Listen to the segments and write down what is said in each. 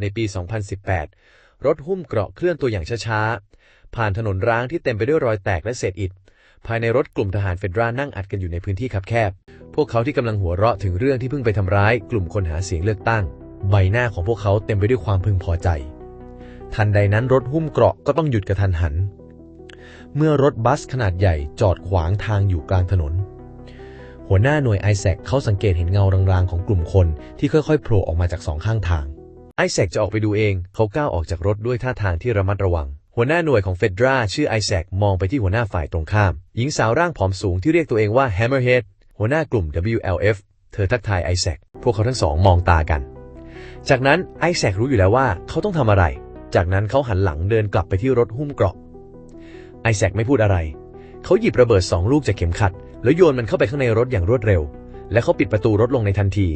ในปี 2018 รถหุ้มเกราะเคลื่อนตัวอย่างช้าๆ ผ่านถนนร้างที่เต็มไปด้วยรอยแตกและเศษอิฐ ภายในรถกลุ่มทหารเฟดรานั่งอัดกันอยู่ในพื้นที่คับแคบ พวกเขาที่กำลังหัวเราะถึงเรื่องที่เพิ่งไปทำร้าย กลุ่มคนหาเสียงเลือกตั้ง ใบหน้าของพวกเขาเต็มไปด้วยความพึงพอใจ ทันใดนั้นรถหุ้มเกราะก็ต้องหยุดกระทันหัน เมื่อรถบัสขนาดใหญ่จอดขวางทางอยู่กลางถนน หัวหน้าหน่วยไอแซคเขาสังเกตเห็นเงารางๆของกลุ่มคนที่ค่อยๆโผล่ออกมาจากสองข้างทาง แซคจะออกไปดูเอง เขาก้าวออกจากรถด้วยท่าทางที่ระมัดระวัง หัวหน้าหน่วยของเฟดราชื่อไอแซคมองไปที่หัวหน้าฝ่ายตรงข้าม หญิงสาวร่างผอมสูงที่เรียกตัวเองว่า Hammerhead หัวหน้ากลุ่ม WLF เธอทักทายไอแซคพวกเขาทั้งสองมองตากัน จากนั้นไอแซครู้อยู่แล้วว่าเขาต้องทำอะไร จากนั้นเขาหันหลังเดินกลับไปที่รถหุ้มเกราะไอแซคไม่พูดอะไร เขาหยิบระเบิดสองลูกจากเข็มขัด แล้วโยนมันเข้าไปข้างในรถอย่างรวดเร็ว และเขาปิดประตูรถลงในทันที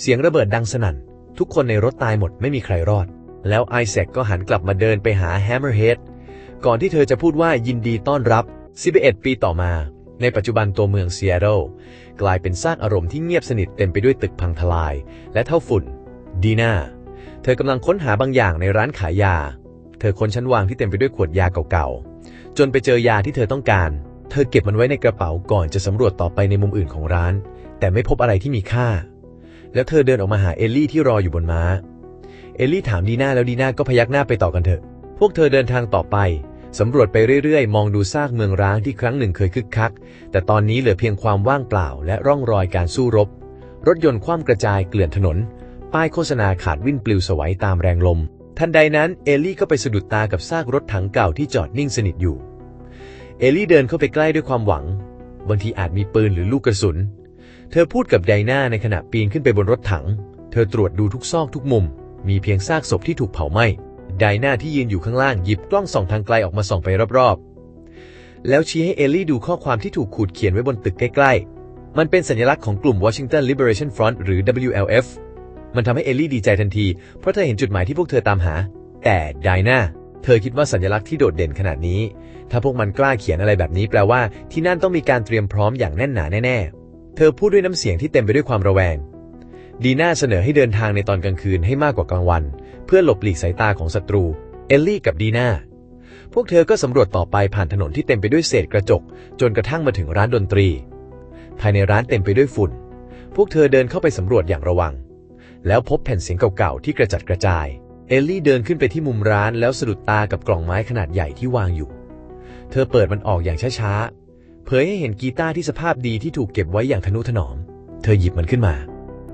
เสียงระเบิดดังสนั่น ทุกคนในรถตายหมดไม่มีใครรอด แล้วไอแซคก็หันกลับมาเดินไปหา Hammerhead ก่อนที่เธอจะพูดว่ายินดีต้อนรับ 11 ปีต่อมา ในปัจจุบันตัวเมืองซีแอตเทิลกลายเป็นซากอารมณ์ที่เงียบสนิทเต็มไปด้วยตึกพังทลาย และเท่าฝุ่น ดีน่า เธอกำลังค้นหาบางอย่างในร้านขายยา เธอค้นชั้นวางที่เต็มไปด้วยขวดยาเก่าๆ จนไปเจอยาที่เธอต้องการ เธอเก็บมันไว้ในกระเป๋าก่อนจะสำรวจต่อไปในมุมอื่นของร้าน แต่ไม่พบอะไรที่มีค่า แล้วเธอเดินออกมาหาเอลลี่ที่รออยู่บนม้า เอลลี่ถามดีน่าแล้วดีน่าก็พยักหน้าไปต่อกันเถอะ พวกเธอเดินทางต่อไปสำรวจไปเรื่อยๆ มองดูซากเมืองร้างที่ครั้งหนึ่งเคยคึกคัก แต่ตอนนี้เหลือเพียงความว่างเปล่าและร่องรอยการสู้รบ รถยนต์คว่ำกระจายเกลื่อนถนน ป้ายโฆษณาขาดวิ่นปลิวสวัยตามแรงลม ทันใดนั้นเอลลี่ก็ไปสะดุดตากับซากรถถังเก่าที่จอดนิ่งสนิทอยู่ เอลลี่เดินเข้าไปใกล้ด้วยความหวัง บางทีอาจมีปืนหรือลูกกระสุน เธอพูดกับไดนาในขณะปีนขึ้นไปบนรถถัง เธอตรวจดูทุกซอกทุกมุม มีเพียงซากศพที่ถูกเผาไหม้ไดนาที่ยืนอยู่ข้างล่างหยิบกล้องส่องทางไกลออกมาส่องไปรอบๆ แล้วชี้ให้เอลลี่ดูข้อความที่ถูกขูดเขียนไว้บนตึกใกล้ๆ มันเป็นสัญลักษณ์ของกลุ่ม Washington Liberation Front หรือ WLF มันทำให้เอลลี่ดีใจทันที เพราะเธอเห็นจุดหมายที่พวกเธอตามหา แต่ไดนาเธอคิดว่าสัญลักษณ์ที่โดดเด่นขนาดนี้ ถ้าพวกมันกล้าเขียนอะไรแบบนี้แปลว่าที่นั่นต้องมีการเตรียมพร้อมอย่างแน่นหนาแน่ๆ เธอพูดด้วยน้ำเสียงที่เต็มไปด้วยความระแวง ดีน่าเสนอให้เดินทางในตอนกลางคืนให้มากกว่ากลางวัน เพื่อหลบหลีกสายตาของศัตรู เอลลี่กับดีน่าพวกเธอก็สำรวจต่อไปผ่านถนนที่เต็มไปด้วยเศษกระจก จนกระทั่งมาถึงร้านดนตรี ภายในร้านเต็มไปด้วยฝุ่น พวกเธอเดินเข้าไปสำรวจอย่างระวัง แล้วพบแผ่นเสียงเก่าๆที่กระจัดกระจาย เอลลี่เดินขึ้นไปที่มุมร้านแล้วสะดุดตากับกล่องไม้ขนาดใหญ่ที่วางอยู่ เธอเปิดมันออกอย่างช้าๆ เผยให้เห็นกีตาร์ที่สภาพดีที่ถูกเก็บไว้อย่างทนุถนอม เธอหยิบมันขึ้นมา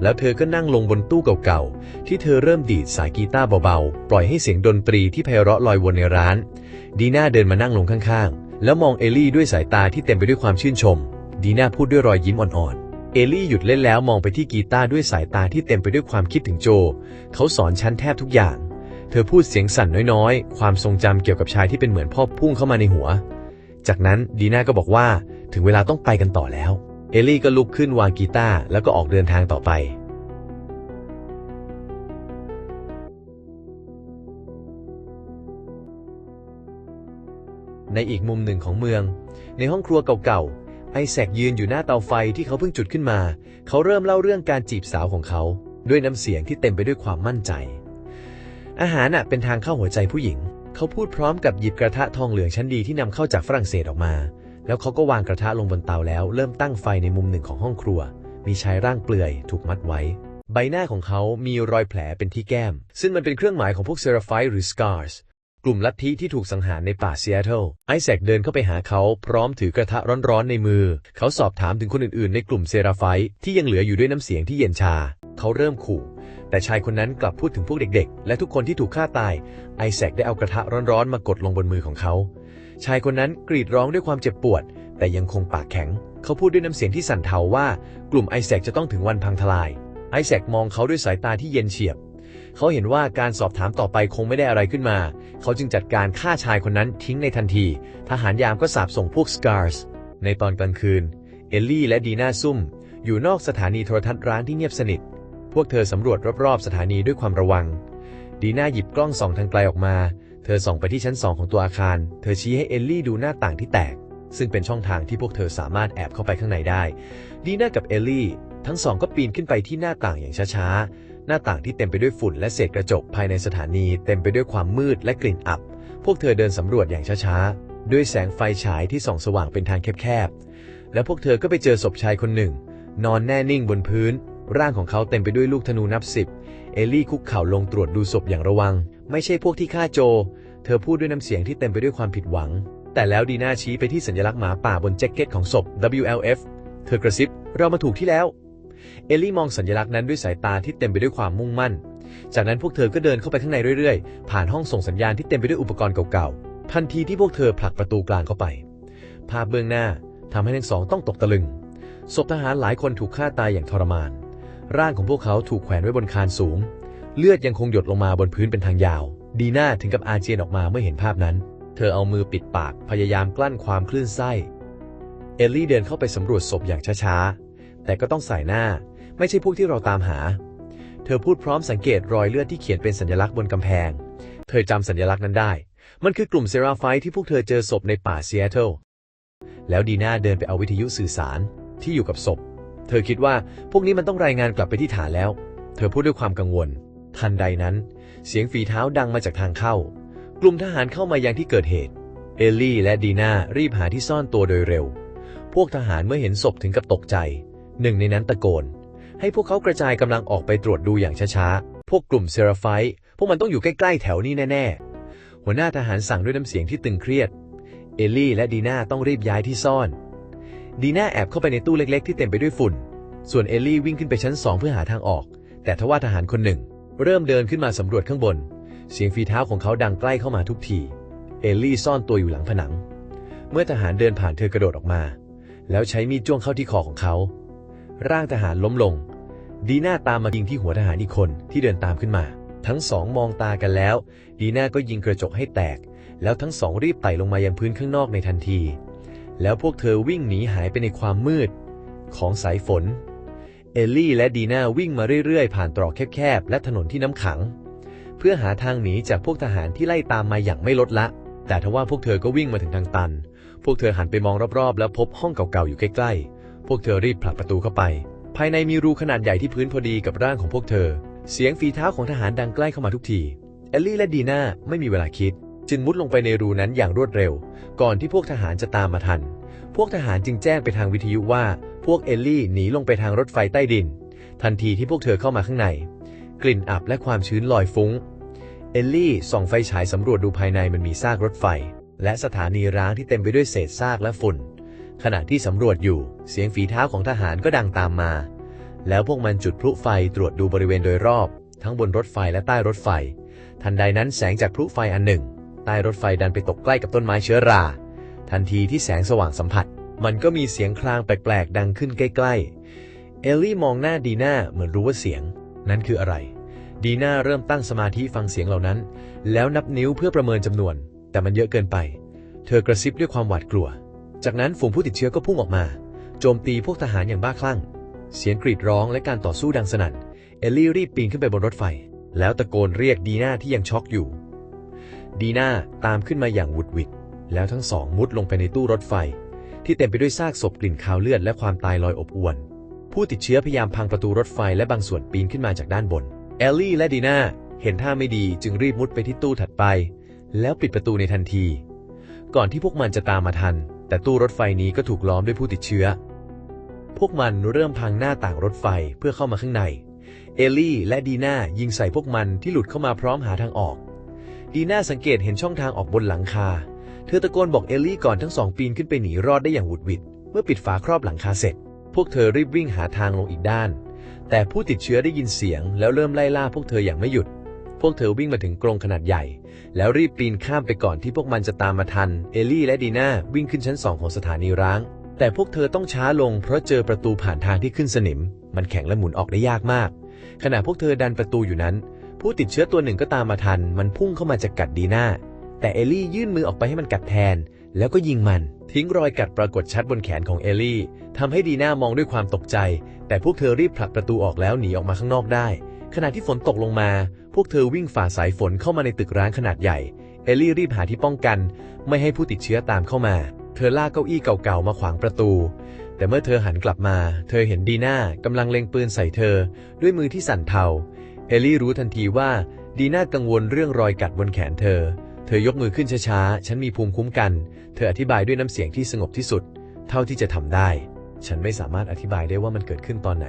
แล้วเธอก็นั่งลงบนตู้เก่าๆ ที่เธอเริ่มดีดสายกีตาร์เบาๆ ปล่อยให้เสียงดนตรีที่ไพเราะลอยวนในร้าน ดีน่าเดินมานั่งลงข้างๆ แล้วมองเอลลี่ด้วยสายตาที่เต็มไปด้วยความชื่นชม ดีน่าพูดด้วยรอยยิ้มอ่อนๆ เอลลี่หยุดเล่นแล้วมองไปที่กีตาร์ด้วยสายตาที่เต็มไปด้วยความคิดถึงโจ เขาสอนฉันแทบทุกอย่าง เธอพูดเสียงสั่นน้อยๆ ความทรงจำเกี่ยวกับชายที่เป็นเหมือนพ่อพุ่งเข้ามาในหัว จากนั้นดีน่าก็บอกว่าถึงเวลาต้องไปกันต่อแล้ว เอลลี่ก็ลุกขึ้นวางกีตาร์แล้วก็ออกเดินทางต่อไป ในอีกมุมหนึ่งของเมือง ในห้องครัวเก่าๆ ไอแซคยืนอยู่หน้าเตาไฟที่เขาเพิ่งจุดขึ้นมา เขาเริ่มเล่าเรื่องการจีบสาวของเขา ด้วยน้ำเสียงที่เต็มไปด้วยความมั่นใจ อาหารน่ะเป็นทางเข้าหัวใจผู้หญิง เขาพูดพร้อมกับหยิบกระทะทองเหลืองชั้นดีที่นำเข้าจากฝรั่งเศสออกมา แล้วเขาก็วางกระทะลงบนเตาแล้วเริ่มตั้งไฟในมุมหนึ่งของห้องครัว มีชายร่างเปลือยถูกมัดไว้ ใบหน้าของเขามีรอยแผลเป็นที่แก้ม ซึ่งมันเป็นเครื่องหมายของพวกเซราไฟหรือ scars กลุ่มลัทธิที่ถูกสังหารในป่าซีแอตเทิลไอแซคเดินเข้าไปหาเขาพร้อมถือกระทะร้อนๆในมือ เขาสอบถามถึงคนอื่นๆ ในกลุ่มเซราไฟที่ยังเหลืออยู่ด้วยน้ำเสียงที่เย็นชา เขาเริ่มขู่ แต่ชายคนนั้นกลับพูดถึงพวกเด็กๆ และทุกคนที่ถูกฆ่าตาย ไอแซคได้เอากระทะร้อนๆ มากดลงบนมือของเขา ชายคนนั้นกรีดร้องด้วยความเจ็บปวด แต่ยังคงปากแข็ง เขาพูดด้วยน้ำเสียงที่สั่นเทาว่า กลุ่มไอแซคจะต้องถึงวันพังทลาย ไอแซคมองเขาด้วยสายตาที่เย็นเฉียบ เขาเห็นว่าการสอบถามต่อไปคงไม่ได้อะไรขึ้นมา เขาจึงจัดการฆ่าชายคนนั้นทิ้งในทันที ทหารยามก็สาบส่งพวก Scars ในตอนกลางคืน เอลลี่และดีน่าซุ่ม อยู่นอกสถานีโทรทัศน์ร้างที่เงียบสนิท พวกเธอสำรวจรอบๆสถานีด้วยความระวัง ดีน่าหยิบกล้องส่องทางไกลออกมา เธอส่องไปที่ชั้นสองของตัวอาคาร เธอชี้ให้เอลลี่ดูหน้าต่างที่แตก ซึ่งเป็นช่องทางที่พวกเธอสามารถแอบเข้าไปข้างในได้ ดีน่ากับเอลลี่ ทั้งสองก็ปีนขึ้นไปที่หน้าต่างอย่างช้าๆ หน้าต่างที่เต็มไปด้วยฝุ่นและเศษกระจกภายในสถานี เต็มไปด้วยความมืดและกลิ่นอับ พวกเธอเดินสำรวจอย่างช้าๆ ด้วยแสงไฟฉายที่ส่องสว่างเป็นทางแคบๆ แล้วพวกเธอก็ไปเจอศพชายคนหนึ่ง นอนแน่นิ่งบนพื้น ร่างของเขาเต็มไปด้วยลูกธนูนับสิบ เอลี่คุกเข่าลงตรวจดูศพอย่างระวัง ไม่ใช่พวกที่ฆ่าโจ เธอพูดด้วยน้ำเสียงที่เต็มไปด้วยความผิดหวัง แต่แล้วดีน่าชี้ไปที่สัญลักษณ์หมาป่าบนแจ็คเก็ตของศพ WLF เธอกระซิบ เรามาถูกที่แล้ว เอลี่มองสัญลักษณ์นั้นด้วยสายตาที่เต็มไปด้วยความมุ่งมั่น จากนั้นพวกเธอก็เดินเข้าไปข้างในเรื่อยๆ ผ่านห้องส่งสัญญาณที่เต็มไปด้วยอุปกรณ์เก่าๆ ทันทีที่พวกเธอผลักประตูกลางเข้าไป ภาพเบื้องหน้าทำให้ทั้งสองต้องตกตะลึง ศพทหารหลายคนถูกฆ่าตายอย่างทรมาน ร่างของพวกเขาถูกแขวนไว้บนคานสูง เลือดยังคงหยดลงมาบนพื้นเป็นทางยาว ดีน่าถึงกับอาเจียนออกมาเมื่อเห็นภาพนั้น เธอเอามือปิดปากพยายามกลั้นความคลื่นไส้ เอลลี่เดินเข้าไปสำรวจศพอย่างช้าๆ แต่ก็ต้องใส่หน้า ไม่ใช่พวกที่เราตามหา เธอพูดพร้อมสังเกตรอยเลือดที่เขียนเป็นสัญลักษณ์บนกำแพง เธอจำสัญลักษณ์นั้นได้ มันคือกลุ่มเซราไฟที่พวกเธอเจอศพในป่าซีแอตเทิลแล้วดีน่าเดินไปเอาวิทยุสื่อสารที่อยู่กับศพ เธอคิดว่าพวกนี้มันต้องรายงานกลับไปที่ฐานแล้ว เธอพูดด้วยความกังวล ทันใดนั้น เสียงฝีเท้าดังมาจากทางเข้า กลุ่มทหารเข้ามายังที่เกิดเหตุ เอลลี่และดีน่ารีบหาที่ซ่อนตัวโดยเร็ว พวกทหารเมื่อเห็นศพถึงกับตกใจ หนึ่งในนั้นตะโกน ให้พวกเขากระจายกำลังออกไปตรวจดูอย่างช้าๆ พวกกลุ่มเซราไฟต์พวกมันต้องอยู่ใกล้ๆแถวนี้แน่ๆ หัวหน้าทหารสั่งด้วยน้ำเสียงที่ตึงเครียด เอลลี่และดีน่าต้องรีบย้ายที่ซ่อน ดีน่าแอบเข้าไปในตู้เล็กๆ ที่เต็มไปด้วยฝุ่น ส่วนเอลลี่วิ่งขึ้นไปชั้นสองเพื่อหาทางออก แต่ทว่าทหารคนหนึ่ง เริ่มเดินขึ้นมาสำรวจข้างบน เสียงฝีเท้าของเขาดังใกล้เข้ามาทุกที เอลลี่ซ่อนตัวอยู่หลังผนัง เมื่อทหารเดินผ่านเธอกระโดดออกมา แล้วใช้มีดจ้วงเข้าที่คอของเขา ร่างทหารล้มลง ดีน่าตามมายิงที่หัวทหารอีกคนที่เดินตามขึ้นมา ทั้งสองมองตากันแล้ว ดีน่าก็ยิงกระจกให้แตก แล้วทั้งสองรีบไต่ลงมายังพื้นข้างนอกในทันที แล้วพวกเธอวิ่งหนีหายไปในความมืด ของสายฝน เอลลี่และดีน่าวิ่งมาเรื่อยๆ ผ่านตรอกแคบๆ และถนนที่น้ำขัง เพื่อหาทางหนีจากพวกทหารที่ไล่ตามมาอย่างไม่ลดละ แต่ทว่าพวกเธอก็วิ่งมาถึงทางตัน พวกเธอหันไปมองรอบๆ แล้วพบห้องเก่าๆ อยู่ใกล้ๆ พวกเธอรีบผลักประตูเข้าไป ภายในมีรูขนาดใหญ่ที่พื้นพอดีกับร่างของพวกเธอ เสียงฝีเท้าของทหารดังใกล้เข้ามาทุกที เอลลี่และดีน่าไม่มีเวลาคิด จึงมุดลงไปในรูนั้นอย่างรวดเร็ว ก่อนที่พวกทหารจะตามมาทัน พวกทหารจึงแจ้งไปทางวิทยุว่า พวกเอลลี่หนีลงไปทางรถไฟใต้ดิน ทันทีที่พวกเธอเข้ามาข้างใน กลิ่นอับและความชื้นลอยฟุ้ง เอลลี่ส่องไฟฉายสำรวจดูภายในมันมีซากรถไฟ และสถานีร้างที่เต็มไปด้วยเศษซากและฝุ่น ขณะที่สำรวจอยู่ เสียงฝีเท้าของทหารก็ดังตามมา แล้วพวกมันจุดพลุไฟตรวจดูบริเวณโดยรอบ ทั้งบนรถไฟและใต้รถไฟทันใดนั้นแสงจากพลุไฟอันหนึ่ง ใต้รถไฟดันไปตกใกล้กับต้นไม้เชื้อรา ทันทีที่แสงสว่างสัมผัส มันก็มีเสียงคลางแปลกๆ ดังขึ้นใกล้ๆ เอลลี่มองหน้าดีน่าเหมือนรู้ว่าเสียง นั้นคืออะไร ดีน่าเริ่มตั้งสมาธิฟังเสียงเหล่านั้น แล้วนับนิ้วเพื่อประเมินจำนวน แต่มันเยอะเกินไป เธอกระซิบด้วยความหวาดกลัว จากนั้นฝูงผู้ติดเชื้อก็พุ่งออกมา โจมตีพวกทหารอย่างบ้าคลั่ง เสียงกรีดร้องและการต่อสู้ดังสนั่น เอลลี่รีบปีนขึ้นไปบนรถไฟ แล้วตะโกนเรียกดีน่าที่ยังช็อกอยู่ ดีน่าตามขึ้นมาอย่างหวุดหวิด แล้วทั้งสองมุดลงไปในตู้รถไฟ ที่เต็มไปด้วยซากศพกลิ่นคาวเลือดและความตายลอยอบอวน ผู้ติดเชื้อพยายามพังประตูรถไฟและบางส่วนปีนขึ้นมาจากด้านบนเอลลี่และดีน่าเห็นท่าไม่ดีจึงรีบมุดไปที่ตู้ถัดไป แล้วปิดประตูในทันที ก่อนที่พวกมันจะตามมาทัน แต่ตู้รถไฟนี้ก็ถูกล้อมด้วยผู้ติดเชื้อ พวกมันเริ่มพังหน้าต่างรถไฟเพื่อเข้ามาข้างใน เอลลี่และดีน่ายิงใส่พวกมันที่หลุดเข้ามาพร้อมหาทางออก ดีน่าสังเกตเห็นช่องทางออกบนหลังคา เธอตะโกนบอกเอลลี่ก่อนทั้งสองปีนขึ้นไปหนีรอดได้อย่างหวุดหวิด เมื่อปิดฝาครอบหลังคาเสร็จ พวกเธอรีบวิ่งหาทางลงอีกด้าน แต่ผู้ติดเชื้อได้ยินเสียง แล้วเริ่มไล่ล่าพวกเธออย่างไม่หยุด พวกเธอวิ่งมาถึงกรงขนาดใหญ่ แล้วรีบปีนข้ามไปก่อนที่พวกมันจะตามมาทัน เอลลี่และดีน่าวิ่งขึ้นชั้นสองของสถานีร้าง แต่พวกเธอต้องช้าลงเพราะเจอประตูผ่านทางที่ขึ้นสนิม มันแข็งและหมุนออกได้ยากมาก ขณะพวกเธอดันประตูอยู่นั้น ผู้ติดเชื้อตัวหนึ่งก็ตามมาทัน มันพุ่งเข้ามาจะกัดดีน่า แต่เอลลี่ยื่นมือออกไปให้มันกัดแทน แล้วก็ยิงมัน ทิ้งรอยกัดปรากฏชัดบนแขนของเอลลี่ทำให้ดีน่ามองด้วยความตกใจ แต่พวกเธอรีบผลักประตูออกแล้วหนีออกมาข้างนอกได้ ขณะที่ฝนตกลงมา พวกเธอวิ่งฝ่าสายฝนเข้ามาในตึกร้างขนาดใหญ่ เอลลี่รีบหาที่ป้องกัน ไม่ให้ผู้ติดเชื้อตามเข้ามา เธอลากเก้าอี้เก่าๆมาขวางประตูแต่เมื่อเธอหันกลับมา เธอเห็นดีน่ากำลังเล็งปืนใส่เธอ ด้วยมือที่สั่นเทา เอลลี่รู้ทันทีว่าดีน่ากังวลเรื่องรอยกัดบนแขนเธอ เธอยกมือขึ้นช้าๆ ฉันมีภูมิคุ้มกัน เธออธิบายด้วยน้ำเสียงที่สงบที่สุด เท่าที่จะทำได้ ฉันไม่สามารถอธิบายได้ว่ามันเกิดขึ้นตอนไหน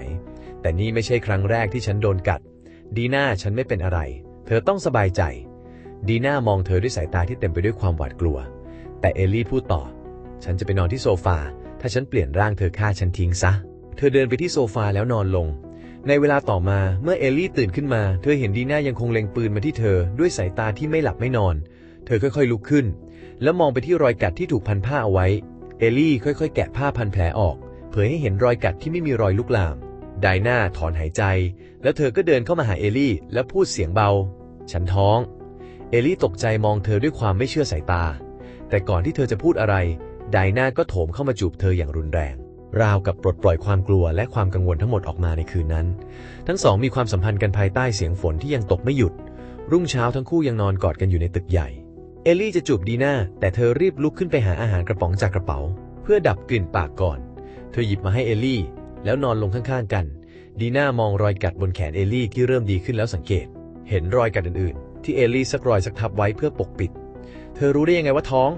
แต่นี่ไม่ใช่ครั้งแรกที่ฉันโดนกัด ดีน่าฉันไม่เป็นอะไร เธอต้องสบายใจ ดีน่ามองเธอด้วยสายตาที่เต็มไปด้วยความหวาดกลัว แต่เอลลี่พูดต่อ ฉันจะไปนอนที่โซฟา ถ้าฉันเปลี่ยนร่างเธอฆ่าฉันทิ้งซะ เธอเดินไปที่โซฟาแล้วนอนลง ในเวลาต่อมาเมื่อเอลลี่ตื่นขึ้นมา เธอเห็นดีน่ายังคงเล็งปืนมาที่เธอด้วยสายตาที่ไม่หลับไม่นอน เธอค่อยๆลุกขึ้น แล้วมองไปที่รอยกัดที่ถูกพันผ้าเอาไว้ เอลลี่ค่อยๆ แกะผ้าพันแผลออก เผยให้เห็นรอยกัดที่ไม่มีรอยลุกลามไดน่าถอนหายใจ แล้วเธอก็เดินเข้ามาหาเอลลี่ และพูดเสียงเบา ฉันท้อง เอลลี่ตกใจมองเธอด้วยความไม่เชื่อสายตา แต่ก่อนที่เธอจะพูดอะไรไดน่าก็โถมเข้ามาจูบเธออย่างรุนแรง ราวกับปลดปล่อยความกลัวและความกังวลทั้งหมดออกมาในคืนนั้น ทั้งสองมีความสัมพันธ์กันภายใต้เสียงฝนที่ยังตกไม่หยุด รุ่งเช้าทั้งคู่ยังนอนกอดกันอยู่ในตึกใหญ่ เอลลี่จะจูบดีน่าแต่เธอรีบลุกขึ้นไปหาอาหารกระป๋องจากกระเป๋า เพื่อดับกลิ่นปากก่อน เธอหยิบมาให้เอลลี่ แล้วนอนลงข้างๆ กัน ดีน่ามองรอยกัดบนแขนเอลลี่ที่เริ่มดีขึ้นแล้วสังเกต เห็นรอยกัดอื่นๆ ที่เอลลี่สักรอยสักทับไว้เพื่อปกปิด เธอรู้ได้ยังไงว่าท้อง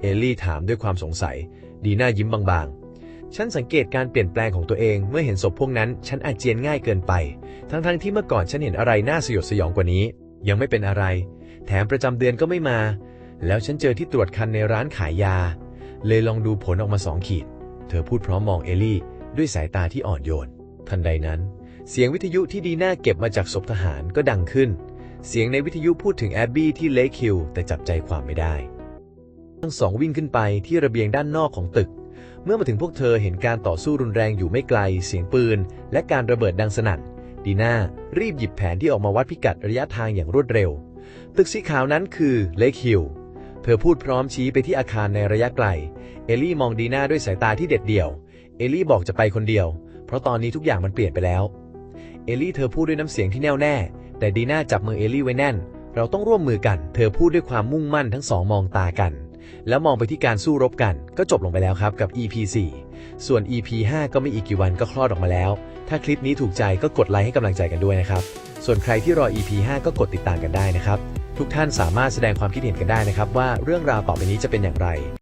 เอลลี่ถามด้วยความสงสัย ดีน่ายิ้มบางๆ ฉันสังเกตการเปลี่ยนแปลงของตัวเองเมื่อเห็นศพพวกนั้น ฉันอาจเจียนง่ายเกินไป ทั้งๆที่เมื่อก่อนฉันเห็นอะไรน่าสยดสยองกว่านี้ ยังไม่เป็นอะไร แถมประจำเดือนก็ไม่มา แล้วฉันเจอที่ตรวจคันในร้านขายยา เลยลองดูผลออกมาสองขีด เธอพูดพร้อมมองเอลลี่ ด้วยสายตาที่อ่อนโยน ทันใดนั้น เสียงวิทยุที่ดีน่าเก็บมาจากศพทหารก็ดังขึ้น เสียงในวิทยุพูดถึงแอบบี้ที่เลคคิวแต่จับใจความไม่ได้ ทั้งสองวิ่งขึ้นไปที่ระเบียงด้านนอกของตึก เมื่อมาถึงพวกเธอเห็นการต่อสู้รุนแรงอยู่ไม่ไกล เสียงปืน และการระเบิดดังสนั่น ดีน่ารีบหยิบแผนที่ออกมาวัดพิกัดระยะทางอย่างรวดเร็ว ตึกสีขาวนั้นคือเลคฮิลเธอพูดพร้อมชี้ไปที่อาคารในระยะไกล เอลลี่มองดีน่าด้วยสายตาที่เด็ดเดี่ยว เอลลี่บอกจะไปคนเดียว เพราะตอนนี้ทุกอย่างมันเปลี่ยนไปแล้ว เอลลี่เธอพูดด้วยน้ำเสียงที่แน่วแน่ แต่ดีน่าจับมือเอลลี่ไว้แน่น เราต้องร่วมมือกัน เธอพูดด้วยความมุ่งมั่นทั้งสองมองตากัน แล้วมองไปที่การสู้รบกัน ก็จบลงไปแล้วครับกับ EP 4 ส่วน EP 5 ก็ไม่อีกกี่วันก็คลอดออกมาแล้ว ถ้าคลิปนี้ถูกใจก็กดไลค์ให้กำลังใจกันด้วยนะครับ ส่วนใครที่รอ EP 5 ก็กดติดตามกันได้นะครับ ทุกท่านสามารถแสดงความคิดเห็นกันได้นะครับ ว่าเรื่องราวต่อไปนี้จะเป็นอย่างไร